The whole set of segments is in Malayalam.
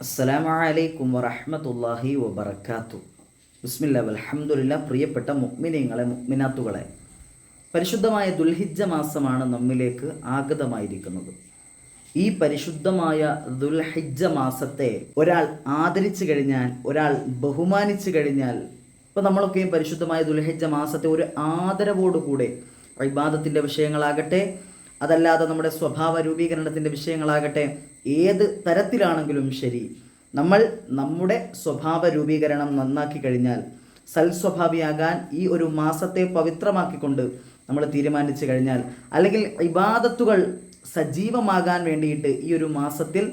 അസ്സലാമു അലൈക്കും വറഹ്മത്തുള്ളാഹി ബിസ്മില്ല അലഹമുല്ല പ്രിയപ്പെട്ട മുഅ്മിനീങ്ങളെ മുഅ്മിനാത്തുകളെ പരിശുദ്ധമായ ദുൽഹിജ്ജ മാസമാണ് നമ്മിലേക്ക് ആഗതമായിരിക്കുന്നത്. ഈ പരിശുദ്ധമായ ദുൽഹിജ്ജ മാസത്തെ ഒരാൾ ആദരിച്ചു കഴിഞ്ഞാൽ ഒരാൾ ബഹുമാനിച്ചു കഴിഞ്ഞാൽ ഇപ്പം നമ്മളൊക്കെയും പരിശുദ്ധമായ ദുൽഹിജ്ജ മാസത്തെ ഒരു ആദരവോടുകൂടെ ഇബാദത്തിന്റെ വിഷയങ്ങളാകട്ടെ അതല്ലാതെ നമ്മുടെ സ്വഭാവ രൂപീകരണത്തിന്റെ വിഷയങ്ങളാകട്ടെ ഏത് തരത്തിലാണെങ്കിലും ശരി. നമ്മൾ നമ്മുടെ സ്വഭാവ രൂപീകരണം നന്നാക്കി കഴിഞ്ഞാൽ സൽസ്വഭാവിയാകാൻ ഈ ഒരു മാസത്തെ പവിത്രമാക്കിക്കൊണ്ട് നമ്മൾ തീരുമാനിച്ചു കഴിഞ്ഞാൽ അല്ലെങ്കിൽ ഇബാദത്തുകൾ സജീവമാകാൻ വേണ്ടിയിട്ട് ഈ ഒരു മാസത്തിൽ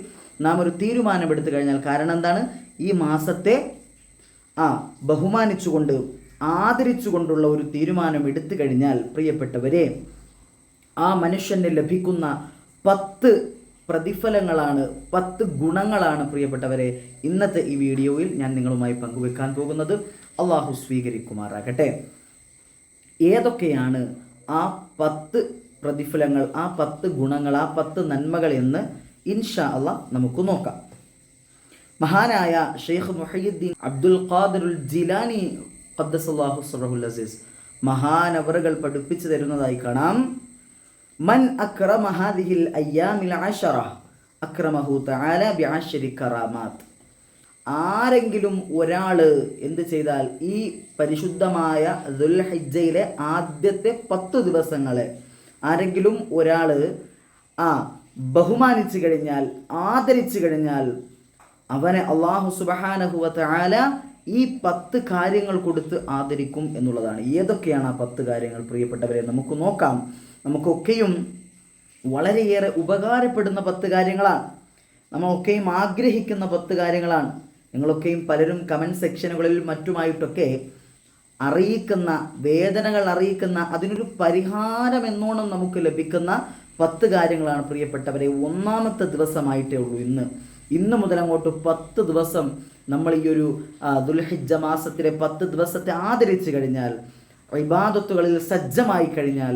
നാം ഒരു തീരുമാനമെടുത്തു കഴിഞ്ഞാൽ കാരണം എന്താണ്? ഈ മാസത്തെ ആ ബഹുമാനിച്ചുകൊണ്ട് ആദരിച്ചുകൊണ്ടുള്ള ഒരു തീരുമാനം എടുത്തു കഴിഞ്ഞാൽ പ്രിയപ്പെട്ടവരെ ആ മനുഷ്യന് ലഭിക്കുന്ന പത്ത് പ്രതിഫലങ്ങളാണ് പത്ത് ഗുണങ്ങളാണ് പ്രിയപ്പെട്ടവരെ ഇന്നത്തെ ഈ വീഡിയോയിൽ ഞാൻ നിങ്ങളുമായി പങ്കുവെക്കാൻ പോകുന്നത്. അള്ളാഹു സ്വീകരിക്കുമാറാകട്ടെ. ഏതൊക്കെയാണ് ആ പത്ത് പ്രതിഫലങ്ങൾ ആ പത്ത് ഗുണങ്ങൾ ആ പത്ത് നന്മകൾ എന്ന് ഇൻഷാ അല്ല നമുക്ക് നോക്കാം. മഹാനായ ഷെയ്ഖ് മുഹയ്യുദ്ദീൻ അബ്ദുൽ ഖാദിറുൽ ജിലാനി ഖദ്ദസല്ലാഹു സുറഹുൽ അസീസ് മഹാനവറുകൾ പഠിപ്പിച്ചു തരുന്നതായി കാണാം. മൻ അക്രമ ഹാദിഹിൽ അയ്യാമിൽ അശറ അക്രമഹു തആല ബിഅശ്രി കറാമാത്ത്. ആരെങ്കിലും ഒരാൾ എന്ത് ചെയ്താൽ ഈ പരിശുദ്ധമായ ദുൽഹിജ്ജയിലെ ആദ്യത്തെ പത്ത് ദിവസങ്ങളെ ആരെങ്കിലും ഒരാൾ ആ ബഹുമാനിച്ചു കഴിഞ്ഞാൽ ആദരിച്ചു കഴിഞ്ഞാൽ അവനെ അള്ളാഹു സുബഹാനഹുവത്ത് ആല ഈ പത്ത് കാര്യങ്ങൾ കൊടുത്ത് ആദരിക്കും എന്നുള്ളതാണ്. ഏതൊക്കെയാണ് ആ പത്ത് കാര്യങ്ങൾ പ്രിയപ്പെട്ടവരെ? നമുക്ക് നോക്കാം. നമുക്കൊക്കെയും വളരെയേറെ ഉപകാരപ്പെടുന്ന പത്ത് കാര്യങ്ങളാണ്. നമ്മളൊക്കെയും ആഗ്രഹിക്കുന്ന പത്ത് കാര്യങ്ങളാണ്. നിങ്ങളൊക്കെയും പലരും കമന്റ് സെക്ഷനുകളിൽ മറ്റുമായിട്ടൊക്കെ അറിയിക്കുന്ന വേദനകൾ അറിയിക്കുന്ന അതിനൊരു പരിഹാരം എന്നോണം നമുക്ക് ലഭിക്കുന്ന പത്ത് കാര്യങ്ങളാണ് പ്രിയപ്പെട്ടവരെ. ഒന്നാമത്തെ ദിവസമായിട്ടേ ഉള്ളൂ ഇന്ന്. ഇന്ന് മുതൽ അങ്ങോട്ട് പത്ത് ദിവസം നമ്മൾ ഈ ഒരു ദുൽഹിജ മാസത്തിലെ പത്ത് ദിവസത്തെ ആദരിച്ചു കഴിഞ്ഞാൽ ഇബാദത്തുകളിൽ സജ്ജമായി കഴിഞ്ഞാൽ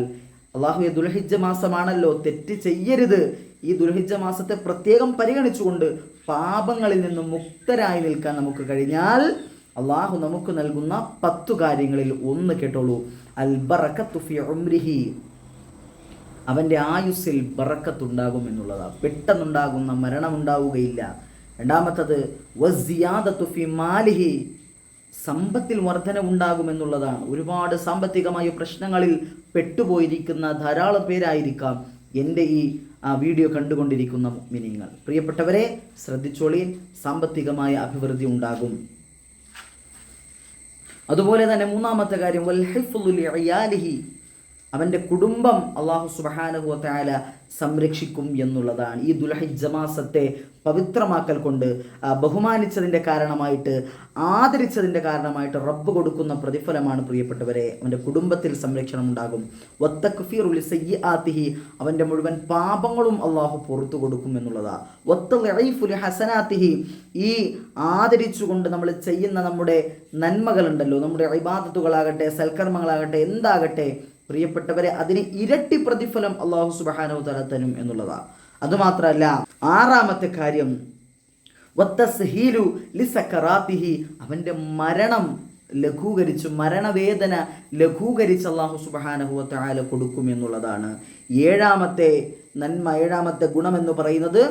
അള്ളാഹു ദുൽഹിജ്ജ മാസമാണല്ലോ തെറ്റ് ചെയ്യരുത്. ഈ ദുൽഹിജ്ജ മാസത്തെ പ്രത്യേകം പരിഗണിച്ചുകൊണ്ട് പാപങ്ങളിൽ നിന്നും മുക്തരായി നിൽക്കാൻ നമുക്ക് കഴിഞ്ഞാൽ അള്ളാഹു നമുക്ക് നൽകുന്ന പത്തു കാര്യങ്ങളിൽ ഒന്ന് കേട്ടോളൂ. അൽ ബറക്കത്തു ഫി ഉംരിഹി. അവന്റെ ആയുസ്സിൽ ബറക്കത്തുണ്ടാകും എന്നുള്ളതാണ്. പെട്ടെന്നുണ്ടാകുന്ന മരണമുണ്ടാവുകയില്ല. രണ്ടാമത്തത് വസിയാദത്തു ഫി മാലിഹി. സമ്പത്തിൽ വർധന ഉണ്ടാകുമെന്നുള്ളതാണ് ഒരുപാട് സാമ്പത്തികമായ പ്രശ്നങ്ങളിൽ പെട്ടുപോയിരിക്കുന്ന ധാരാളം പേരായിരിക്കാം എന്റെ ഈ വീഡിയോ കണ്ടുകൊണ്ടിരിക്കുന്ന മിനിങ്ങൾ. പ്രിയപ്പെട്ടവരെ ശ്രദ്ധിച്ചോളീൻ സാമ്പത്തികമായ അഭിവൃദ്ധി ഉണ്ടാകും. അതുപോലെ തന്നെ മൂന്നാമത്തെ കാര്യം അവന്റെ കുടുംബം അള്ളാഹു സുബഹാനഹു തആല സംരക്ഷിക്കും എന്നുള്ളതാണ്. ഈ ദുൽഹിജ്ജ മാസത്തെ പവിത്രമാക്കൽ കൊണ്ട് ബഹുമാനിച്ചതിന്റെ കാരണമായിട്ട് ആദരിച്ചതിന്റെ കാരണമായിട്ട് റബ്ബ് കൊടുക്കുന്ന പ്രതിഫലമാണ് പ്രിയപ്പെട്ടവരെ. അവന്റെ കുടുംബത്തിൽ സംരക്ഷണം ഉണ്ടാകും. വത്തക്ഫീറുൽ സയ്യാത്തിഹി അവന്റെ മുഴുവൻ പാപങ്ങളും അള്ളാഹു പുറത്തു കൊടുക്കും എന്നുള്ളതാണ് വത്തൽ ഹസനാത്തിഹി ഈ ആദരിച്ചുകൊണ്ട് നമ്മൾ ചെയ്യുന്ന നമ്മുടെ നന്മകളുണ്ടല്ലോ. നമ്മുടെ ഇബാദത്തുകളാകട്ടെ സൽക്കർമ്മങ്ങളാകട്ടെ എന്താകട്ടെ പ്രിയപ്പെട്ടവരെ അതിന് ഇരട്ടി പ്രതിഫലം അള്ളാഹു സുബാനോ തല തരും എന്നുള്ളതാണ് അതുമാത്രമല്ല ആറാമത്തെ കാര്യം അവന്റെ മരണം ലഘൂകരിച്ചു മരണവേദന ലഘൂകരിച്ച് അള്ളാഹു സുബഹാനഹുവ തആല കൊടുക്കും എന്നുള്ളതാണ്. ഏഴാമത്തെ നന്മ ഏഴാമത്തെ ഗുണമെന്ന് പറയുന്നത്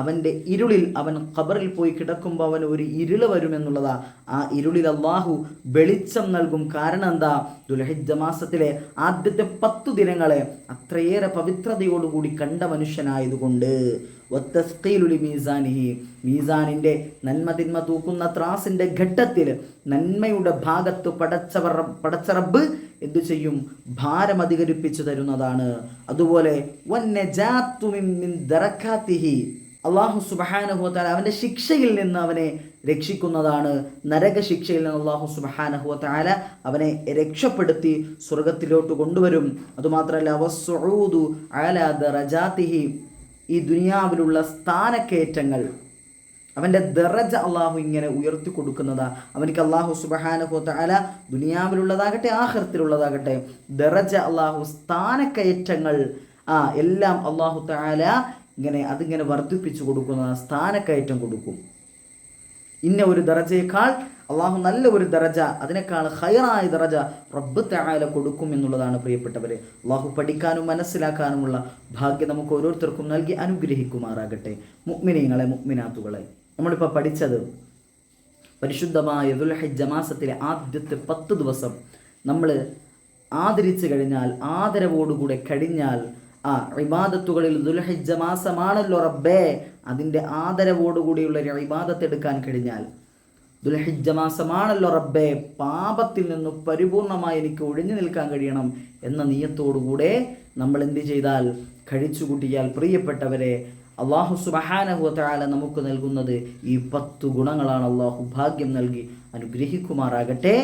അവന്റെ ഇരുളിൽ അവൻ ഖബറിൽ പോയി കിടക്കുമ്പോൾ അവൻ ഒരു ഇരുൾ വരുമെന്നുള്ളതാ ആ ഇരുളിൽ അള്ളാഹു വെളിച്ചം നൽകും. കാരണം എന്താ? ദുലഹിജ മാസത്തിലെ ആദ്യത്തെ പത്തു ദിനങ്ങളെ അത്രയേറെ പവിത്രതയോടുകൂടി കണ്ട മനുഷ്യനായതുകൊണ്ട്. വത്തസ്ഖീലുലി മീസാനിഹി മീസാനിന്റെ നന്മ തിന്മ തൂക്കുന്ന ത്രാസിന്റെ ഘട്ടത്തിൽ നന്മയുടെ ഭാഗത്ത് പടച്ചവർ പടച്ചറബ് എന്തു ചെയ്യും? ഭാരം അധികരിപ്പിച്ചു തരുന്നതാണ്. അതുപോലെ അള്ളാഹു സുബഹാനഹുവത്താല അവന്റെ ശിക്ഷയിൽ നിന്ന് അവനെ രക്ഷിക്കുന്നതാണ്. നരക ശിക്ഷയിൽ നിന്ന് അള്ളാഹു സുബഹാനഹുവത്താല അവനെ രക്ഷപ്പെടുത്തി സ്വർഗത്തിലോട്ട് കൊണ്ടുവരും. അതുമാത്രമല്ല അവസ്സൂദു ഈ ദുനിയാവിലുള്ള സ്ഥാനക്കയറ്റങ്ങൾ അവന്റെ ദറജ അള്ളാഹു ഇങ്ങനെ ഉയർത്തി കൊടുക്കുന്നതാ. അവനിക്ക് അള്ളാഹു സുബഹാനഹു തല ദുനിയാവിലുള്ളതാകട്ടെ ആഹൃത്തിലുള്ളതാകട്ടെ ദറജ അള്ളാഹു സ്ഥാനക്കയറ്റങ്ങൾ ആ എല്ലാം അള്ളാഹു തആല ഇങ്ങനെ അതിങ്ങനെ വർദ്ധിപ്പിച്ചു കൊടുക്കുന്ന സ്ഥാനക്കയറ്റം കൊടുക്കും. ഇന്ന ഒരു ദറജയേക്കാൾ അള്ളാഹു നല്ല ഒരു ദറജ അതിനേക്കാൾ ഹയറായ ദറജ റബ്ബ് തആല കൊടുക്കും എന്നുള്ളതാണ് പ്രിയപ്പെട്ടവരെ. അള്ളാഹു പഠിക്കാനും മനസ്സിലാക്കാനുമുള്ള ഭാഗ്യം നമുക്ക് ഓരോരുത്തർക്കും നൽകി അനുഗ്രഹിക്കുമാറാകട്ടെ. മുഗ്മിനീങ്ങളെ മുഗ്മിനാത്തുകളെ നമ്മളിപ്പോൾ പഠിച്ചത് പരിശുദ്ധമായ ദുൽഹജ്ജ മാസത്തിലെ ആദ്യത്തെ പത്ത് ദിവസം നമ്മൾ ആദരിച്ചു കഴിഞ്ഞാൽ ആദരവോടുകൂടെ കഴിഞ്ഞാൽ ആ ഇബാദത്തുകളിൽ ദുൽഹജ്ജ മാസമാണല്ലോ റബ്ബേ. അതിന്റെ ആദരവോടുകൂടിയുള്ള ഒരു ഇബാദത്ത് എടുക്കാൻ കഴിഞ്ഞാൽ ദുൽഹിജ്ജ മാസമാണല്ലോ റബ്ബെ. പാപത്തിൽ നിന്ന് പരിപൂർണമായി എനിക്ക് ഒഴിഞ്ഞു നിൽക്കാൻ കഴിയണം എന്ന നീയത്തോടുകൂടെ നമ്മൾ എന്ത് ചെയ്താൽ കഴിച്ചു കൂട്ടിയാൽ പ്രിയപ്പെട്ടവരെ അള്ളാഹു സുബഹാനഹുല നമുക്ക് നൽകുന്നത് ഈ പത്ത് ഗുണങ്ങളാണ് അള്ളാഹു ഭാഗ്യം നൽകി അനുഗ്രഹിക്കുമാറാകട്ടെ.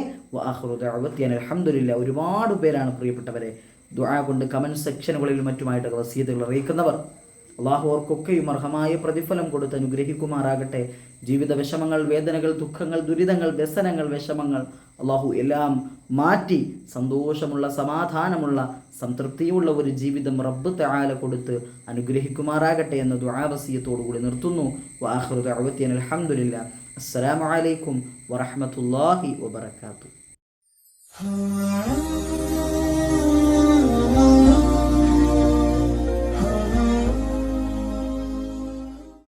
അലഹമില്ല ഒരുപാട് പേരാണ് പ്രിയപ്പെട്ടവരെ ദുആ കൊണ്ട് കമന്റ് സെക്ഷനുകളിലും മറ്റുമായിട്ട് വസീതുകൾ അറിയിക്കുന്നവർ. അള്ളാഹു അവർക്കൊക്കെയും അർഹമായ പ്രതിഫലം കൊടുത്ത് അനുഗ്രഹിക്കുമാറാകട്ടെ. ജീവിത വിഷമങ്ങൾ വേദനകൾ ദുഃഖങ്ങൾ ദുരിതങ്ങൾ വ്യസനങ്ങൾ വിഷമങ്ങൾ അള്ളാഹു എല്ലാം മാറ്റി സന്തോഷമുള്ള സമാധാനമുള്ള സംതൃപ്തിയുള്ള ഒരു ജീവിതം റബ്ബ് തആല കൊടുത്ത് അനുഗ്രഹിക്കുമാറാകട്ടെ എന്ന ദുആവസീയത്തോടുകൂടി നിർത്തുന്നു. അലഹമുല്ല അസ്സലാമലൈക്കും വറഹമത്തല്ലാഹി വബർക്കാത്തു